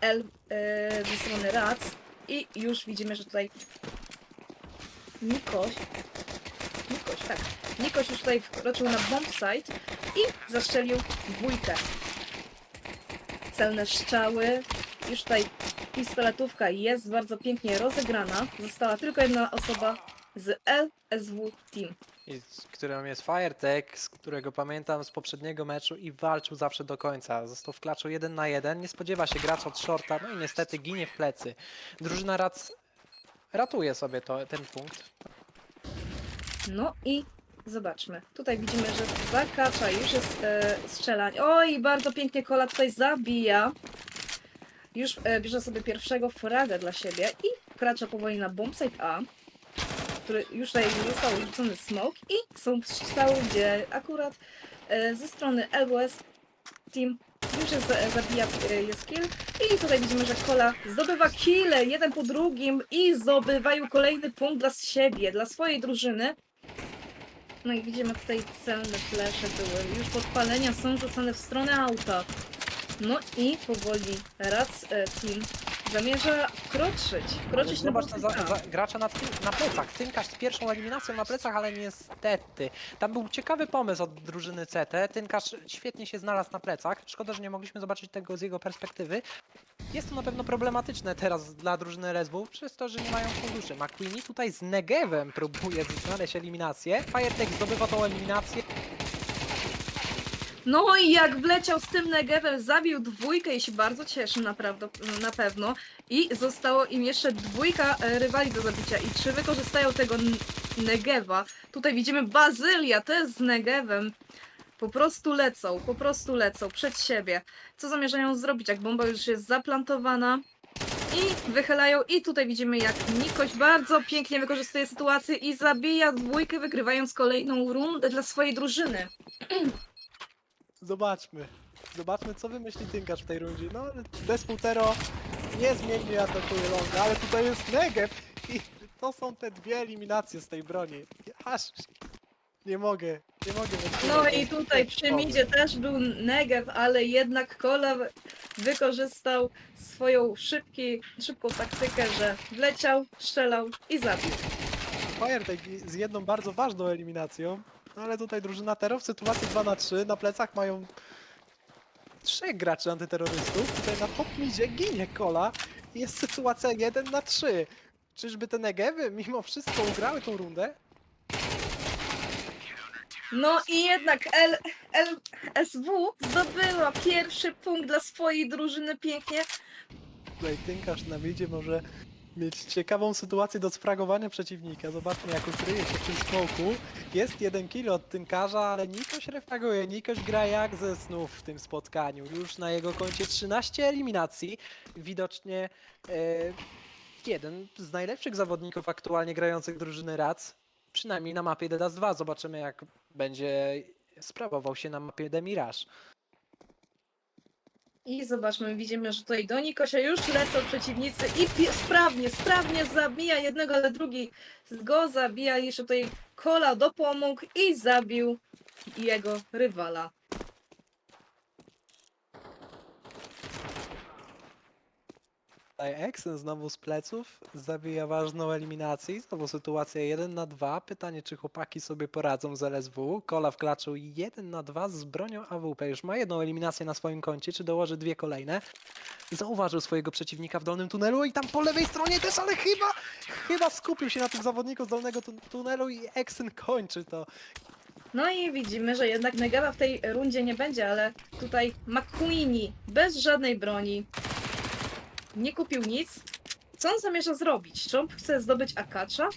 L e, ze strony Rac i już widzimy, że tutaj Nikoś, Nikoś, tak, Nikoś już tutaj wkroczył na bombsite i zastrzelił dwójkę. Celne strzały, już tutaj pistoletówka jest bardzo pięknie rozegrana. Została tylko jedna osoba z LSW Team. I z którą jest Firetech, z którego pamiętam z poprzedniego meczu i walczył zawsze do końca. Został w klaczu 1 na 1, nie spodziewa się gracza od shorta, no i niestety ginie w plecy. Drużyna Rac ratuje sobie to, ten punkt. No i zobaczmy. Tutaj widzimy, że zakacza już jest e, strzelanie. Oj, bardzo pięknie Kola tutaj zabija. Już e, bierze sobie pierwszego fraga dla siebie i wkracza powoli na bombsite A, który już tutaj został rzucony smoke i są strzały, gdzie akurat e, ze strony LWS Team już jest, zabija, e, jest kill i tutaj widzimy, że Kola zdobywa kille jeden po drugim i zdobywają kolejny punkt dla siebie, dla swojej drużyny. No i widzimy tutaj celne flesze były. Już podpalenia są rzucone w stronę auta. No i powoli Rac e, Team zamierza wkroczyć. Wkroczyć na Zobacz na za, za, gracza na, na plecach. Tynkarz z pierwszą eliminacją na plecach, ale niestety. Tam był ciekawy pomysł od drużyny CT. Tynkarz świetnie się znalazł na plecach. Szkoda, że nie mogliśmy zobaczyć tego z jego perspektywy. Jest to na pewno problematyczne teraz dla drużyny RSW, przez to, że nie mają funduszy. McQueenie tutaj z Negevem próbuje znaleźć eliminację. Firetech zdobywa tą eliminację. No i jak wleciał z tym Negevem, zabił dwójkę i się bardzo cieszy naprawdę, na pewno. I zostało im jeszcze dwójka e, rywali do zabicia. I czy wykorzystają tego N- Negeva? Tutaj widzimy Bazylia też z Negevem. Po prostu lecą, po prostu lecą przed siebie. Co zamierzają zrobić, jak bomba już jest zaplantowana? I wychylają i tutaj widzimy jak Nikoś bardzo pięknie wykorzystuje sytuację i zabija dwójkę, wygrywając kolejną rundę dla swojej drużyny. Zobaczmy. Zobaczmy, co wymyśli Tynkarz w tej rundzie. No, zespół Tero niezmiennie atakuje longa, ale tutaj jest Negev i to są te dwie eliminacje z tej broni. Aż nie mogę, nie mogę. No i tutaj przy midzie też był Negev, ale jednak Kola wykorzystał swoją szybki, szybką taktykę, że wleciał, strzelał i zabił. Firetech z jedną bardzo ważną eliminacją, no ale tutaj drużyna Tero w sytuacji 2 na 3 na plecach mają trzech graczy antyterrorystów. Tutaj na top midzie ginie Kola i jest sytuacja 1 na 3. Czyżby te Negewy mimo wszystko ugrały tą rundę? No i jednak L, LSW zdobyła pierwszy punkt dla swojej drużyny pięknie. Tutaj Tynkarz na midzie może mieć ciekawą sytuację do sfragowania przeciwnika. Zobaczmy jak ukryje się w tym smoku. Jest jeden kill od Tynkarza, ale Nikoś refraguje. Nikoś gra jak ze snów w tym spotkaniu. Już na jego koncie 13 eliminacji. Widocznie e, jeden z najlepszych zawodników aktualnie grających drużyny RAC. Przynajmniej na mapie Dedas 2. Zobaczymy jak będzie sprawował się na mapie Demirage. I zobaczmy, widzimy, że tutaj do Nikosia już lecą przeciwnicy i sprawnie, sprawnie zabija jednego, ale drugi go zabija. Jeszcze tutaj Kola dopomógł i zabił jego rywala. Tutaj Exen znowu z pleców zabija ważną eliminację. Znowu sytuacja 1 na 2. Pytanie, czy chłopaki sobie poradzą z LSW. Kola w klaczu 1 na 2 z bronią AWP. Już ma jedną eliminację na swoim koncie. Czy dołoży dwie kolejne? Zauważył swojego przeciwnika w dolnym tunelu i tam po lewej stronie też, ale chyba, chyba skupił się na tym zawodniku z dolnego tu- tunelu i Exen kończy to. No i widzimy, że jednak Negava w tej rundzie nie będzie, ale tutaj McQueenie bez żadnej broni nie kupił nic. Co on zamierza zrobić? Czy on chce zdobyć Akacza?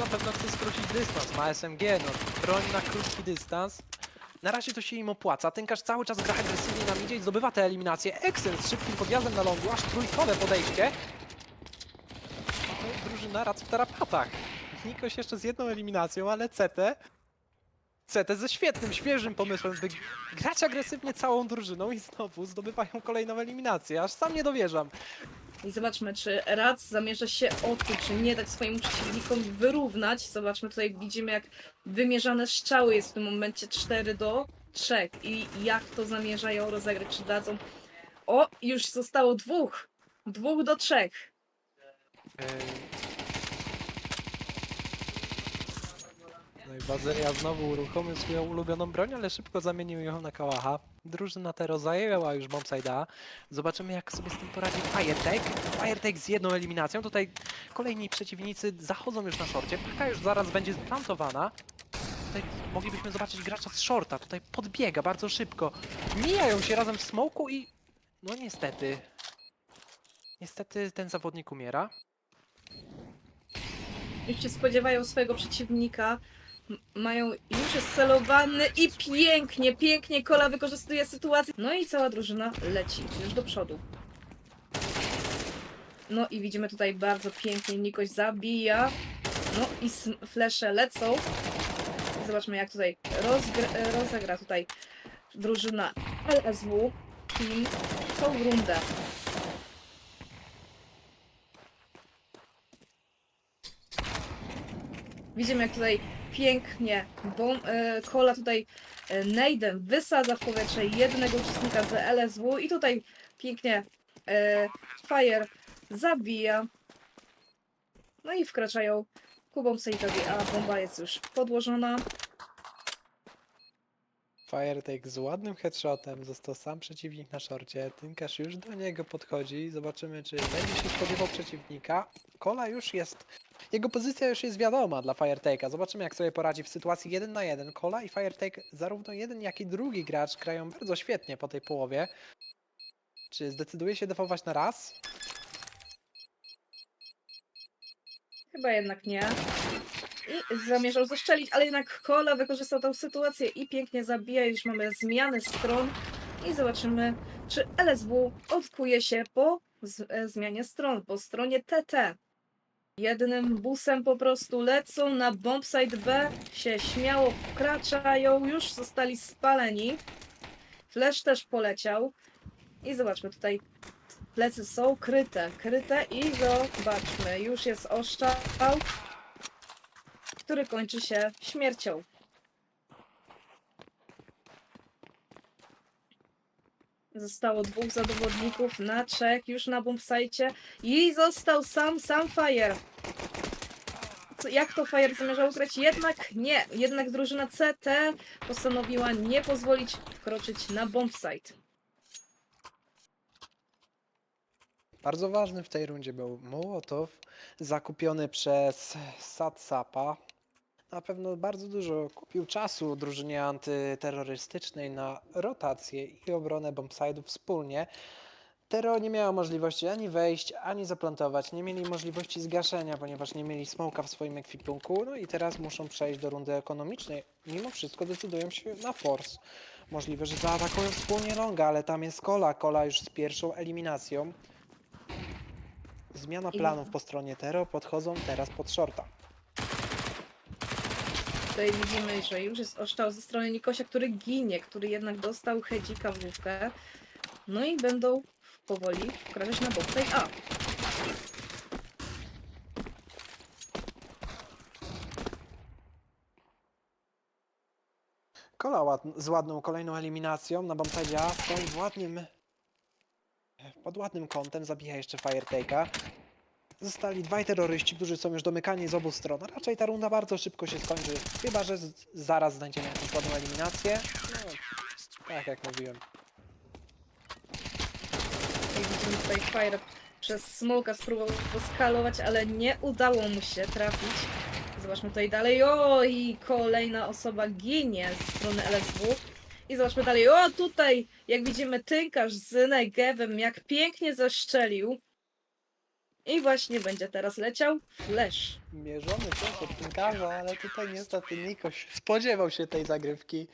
Na pewno chce skrócić dystans. Ma SMG, no broń na krótki dystans. Na razie to się im opłaca. Tynkarz cały czas gra agresywnie na midzie i zdobywa te eliminacje. Exen z szybkim podjazdem na longu, aż trójkowe podejście. No, drużyna rac w tarapatach. Nikoś jeszcze z jedną eliminacją, ale CT... CT ze świetnym, świeżym pomysłem, by grać agresywnie całą drużyną i znowu zdobywają kolejną eliminację. Aż sam nie dowierzam. I zobaczmy, czy Rac zamierza się odkuć, czy nie dać swojemu przeciwnikowi wyrównać. Zobaczmy, tutaj widzimy, jak wymierzane strzały jest w tym momencie 4 do 3 i jak to zamierzają rozegrać, czy dadzą O, już zostało dwóch. Dwóch do trzech. No Bazylia znowu uruchomił swoją ulubioną broń, ale szybko zamienił ją na kałacha. Drużyna Tero zajęła już bombside'a. Zobaczymy jak sobie z tym poradzi Firetech. Firetech z jedną eliminacją. Tutaj kolejni przeciwnicy zachodzą już na szorcie. Paka już zaraz będzie plantowana. Tutaj moglibyśmy zobaczyć gracza z shorta. Tutaj podbiega bardzo szybko. Mijają się razem w smoku i... No niestety. Niestety ten zawodnik umiera. Już się spodziewają swojego przeciwnika. Mają już celowany i pięknie, pięknie Kola wykorzystuje sytuację. No i cała drużyna leci już do przodu. No i widzimy tutaj bardzo pięknie Nikoś zabija. No i flesze lecą. Zobaczmy jak tutaj rozegra tutaj drużyna LSW Team tą rundę. Widzimy jak tutaj pięknie bom, e, Kola tutaj e, wysadza w powietrze jednego uczestnika z LSW i tutaj pięknie e, Fire zabija. No i wkraczają ku bombsejtowi, a bomba jest już podłożona. Firetake z ładnym headshotem, został sam przeciwnik na szorcie, Tynkarz już do niego podchodzi, zobaczymy czy będzie się spodziewał przeciwnika. Kola już jest, jego pozycja już jest wiadoma dla Firetake'a, zobaczymy jak sobie poradzi w sytuacji 1 na 1. Kola i Firetake, zarówno jeden jak i drugi gracz grają bardzo świetnie po tej połowie. Czy zdecyduje się defować na raz? Chyba jednak nie. I zamierzał zaszczelić, ale jednak Kola wykorzystał tę sytuację i pięknie zabija. Już mamy zmiany stron i zobaczymy, czy LSW odkuje się po e, zmianie stron, po stronie TT. Jednym busem po prostu lecą na bombsite B, się śmiało wkraczają, już zostali spaleni. Flash też poleciał. I zobaczmy tutaj Plecy są kryte, kryte i zobaczmy, już jest oszczał, który kończy się śmiercią. Zostało dwóch zawodników na trzech już na bombsite i został sam, sam Fire. Co, jak to Fire zamierzał grać? Jednak nie, jednak drużyna CT postanowiła nie pozwolić wkroczyć na bombsite. Bardzo ważny w tej rundzie był Mołotow, zakupiony przez Satsapa. Na pewno bardzo dużo kupił czasu drużynie antyterrorystycznej na rotację i obronę bombside'ów wspólnie. Tero nie miała możliwości ani wejść, ani zaplantować. Nie mieli możliwości zgaszenia, ponieważ nie mieli smoka w swoim ekwipunku. No i teraz muszą przejść do rundy ekonomicznej. Mimo wszystko decydują się na force. Możliwe, że zaatakują wspólnie longa, ale tam jest Kola. Kola już z pierwszą eliminacją. Zmiana planów po stronie Tero, podchodzą teraz pod shorta. Tutaj widzimy, że już jest oszczał ze strony Nikosia, który ginie, który jednak dostał hedzika w główkę. No i będą powoli wkraczać na boksej A. Kola ład, z ładną kolejną eliminacją na bombside A stoi w ładnym, pod ładnym kątem, zabija jeszcze Firetake'a. Zostali dwaj terroryści, którzy są już domykani z obu stron. Raczej ta runda bardzo szybko się skończy, chyba że z, zaraz znajdziemy jakąś ładną eliminację. No, tak jak mówiłem. I widzimy tutaj Fire przez smoka spróbował skalować, ale nie udało mu się trafić. Zobaczmy tutaj dalej. O, i kolejna osoba ginie ze strony LSW. I zobaczmy dalej. O, tutaj, jak widzimy, tynkarz z Negevem, jak pięknie zaszczelił. I właśnie będzie teraz leciał flash. Mierzony cios od pinkarza, ale tutaj niestety Nikoś spodziewał się tej zagrywki.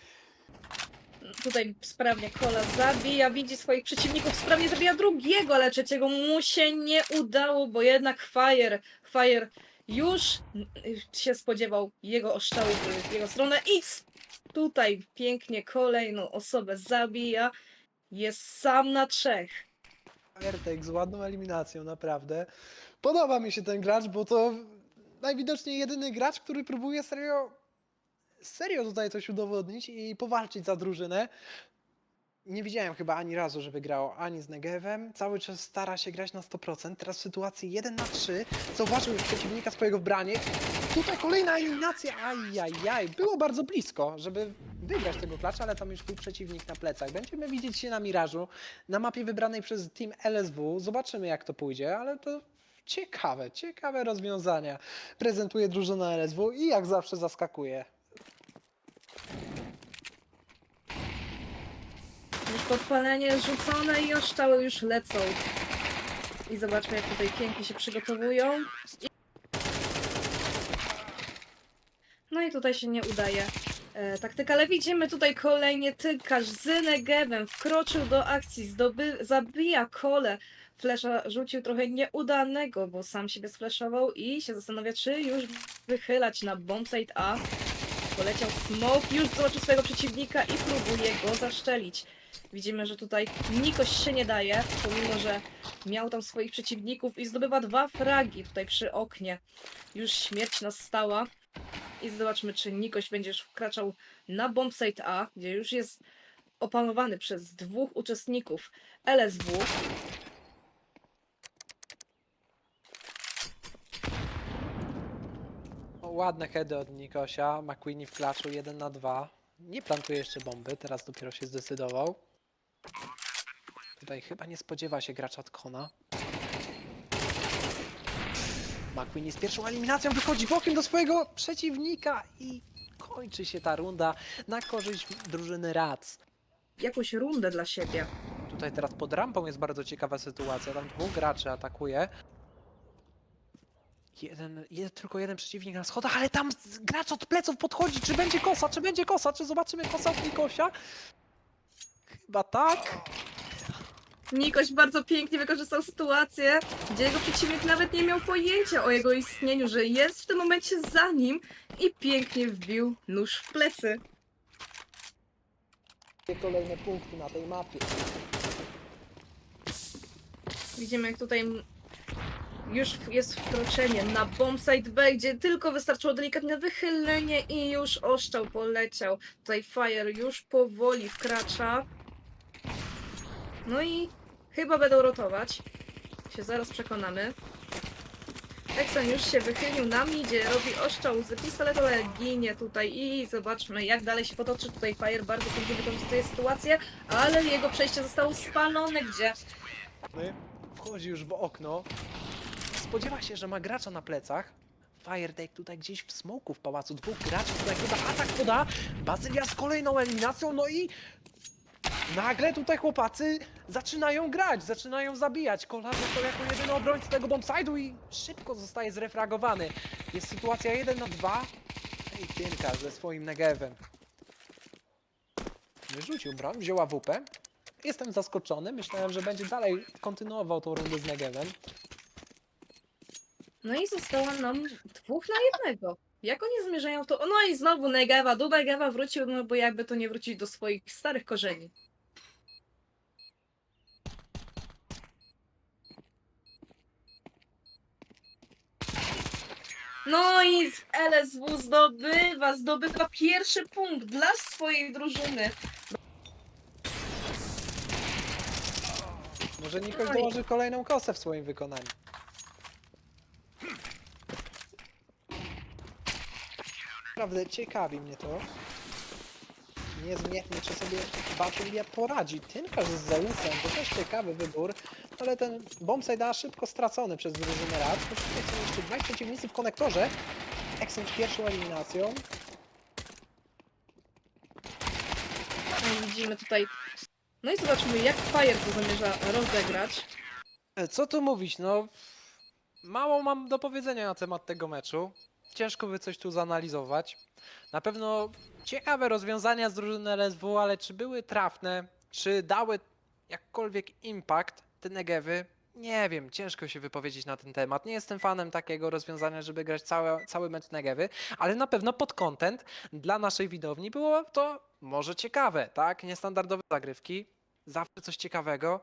Tutaj sprawnie Kola zabija, widzi swoich przeciwników, sprawnie zabija drugiego, ale trzeciego mu się nie udało, bo jednak Fire, Fire już się spodziewał jego oszczału w jego stronę i tutaj pięknie kolejną osobę zabija. Jest sam na trzech. Firtek z ładną eliminacją, naprawdę. Podoba mi się ten gracz, bo to najwidoczniej jedyny gracz, który próbuje serio, serio tutaj coś udowodnić i powalczyć za drużynę. nie widziałem chyba ani razu, żeby grało ani z Negevem. Cały czas stara się grać na 100%. Teraz w sytuacji 1 na 3 zauważył już przeciwnika swojego w branie. Tutaj kolejna eliminacja. Ajajaj. Było bardzo blisko, żeby wygrać tego klacza, ale tam już był przeciwnik na plecach. Będziemy widzieć się na Mirażu, na mapie wybranej przez Team LSW. Zobaczymy jak to pójdzie, ale to ciekawe, ciekawe rozwiązania. Prezentuje drużyna LSW i jak zawsze zaskakuje. Już podpalenie rzucone i oszczały już lecą. I zobaczmy, jak tutaj pięknie się przygotowują. No i tutaj się nie udaje e, taktyka, ale widzimy tutaj kolejnie tykarz z Negevem wkroczył do akcji, zdoby, zabija kole. Flesza rzucił trochę nieudanego, bo sam siebie sfleszował i się zastanawia, czy już wychylać na bombsite A. Poleciał smoke, już zobaczył swojego przeciwnika i próbuje go zaszczelić. Widzimy, że tutaj Nikoś się nie daje, pomimo że miał tam swoich przeciwników i zdobywa dwa fragi tutaj przy oknie. Już śmierć nastała. I zobaczmy, czy Nikoś będzie już wkraczał na bombsite A, gdzie już jest opanowany przez dwóch uczestników LSW. Ładne heady od Nikosia. McQueenie w klaczu 1 na 2. Nie plantuje jeszcze bomby, teraz dopiero się zdecydował. Tutaj chyba nie spodziewa się gracza od Kona. McQueenie z pierwszą eliminacją wychodzi bokiem do swojego przeciwnika i kończy się ta runda na korzyść drużyny Rats. Jakąś rundę dla siebie. Tutaj teraz pod rampą jest bardzo ciekawa sytuacja. Tam dwóch graczy atakuje. Jeden, jeden, tylko jeden przeciwnik na schodach, ale tam gracz od pleców podchodzi. Czy będzie kosa? Czy będzie kosa? Czy zobaczymy kosa od Nikosia? Chyba tak. Nikoś bardzo pięknie wykorzystał sytuację, gdzie jego przeciwnik nawet nie miał pojęcia o jego istnieniu, że jest w tym momencie za nim i pięknie wbił nóż w plecy. Kolejne punkty na tej mapie. Widzimy, jak tutaj już jest wkroczenie na bombsite B, gdzie tylko wystarczyło delikatne wychylenie i już oszczał poleciał. Tutaj Fire już powoli wkracza. No i chyba będą rotować. Się zaraz przekonamy. Exxon już się wychylił na midzie, robi oszczał z pistoletu, ale ginie tutaj i zobaczmy jak dalej się potoczy. Tutaj Fire bardzo pięknie wykorzystuje sytuację, ale jego przejście zostało spalone, gdzie Wchodzi już w okno. Spodziewa się, że ma gracza na plecach. Firetake tutaj gdzieś w smoku w pałacu. Dwóch graczy tutaj chyba atak poda. Bazylia z kolejną eliminacją. No i nagle tutaj chłopacy zaczynają grać, zaczynają zabijać. Kolar został jako jedyny obrońca tego bombside'u i szybko zostaje zrefragowany. Jest sytuacja 1 na 2. I Tynka ze swoim negewem. Wyrzucił broń, wzięła WP. Jestem zaskoczony. Myślałem, że będzie dalej kontynuował tą rundę z Negevem. No i została nam dwóch na jednego. Jak oni zmierzają to? No i znowu Negeva, do Negeva wrócił, no bo jakby to nie wrócić do swoich starych korzeni. No i z LSW zdobywa, zdobywa pierwszy punkt dla swojej drużyny. Może Nikoś Oj. dołoży kolejną kosę w swoim wykonaniu. Naprawdę ciekawi mnie to. Niezmiernie, czy sobie Batylia poradzi. Tynkarz z Zeusem, to też ciekawy wybór, ale ten bombsite A szybko stracony przez drużynę Rad. Tutaj są jeszcze dwaj przeciwnicy w konektorze. Exxon z pierwszą eliminacją. No widzimy tutaj. No i zobaczmy, jak Fire to zamierza rozegrać. E, Co tu mówić, no... Mało mam do powiedzenia na temat tego meczu. Ciężko by coś tu zanalizować. Na pewno ciekawe rozwiązania z drużyny LSW, ale czy były trafne? Czy dały jakkolwiek impact te negewy? Nie wiem, ciężko się wypowiedzieć na ten temat. Nie jestem fanem takiego rozwiązania, żeby grać całe, cały mecz negewy, ale na pewno pod content dla naszej widowni było to może ciekawe, tak? Niestandardowe zagrywki, zawsze coś ciekawego.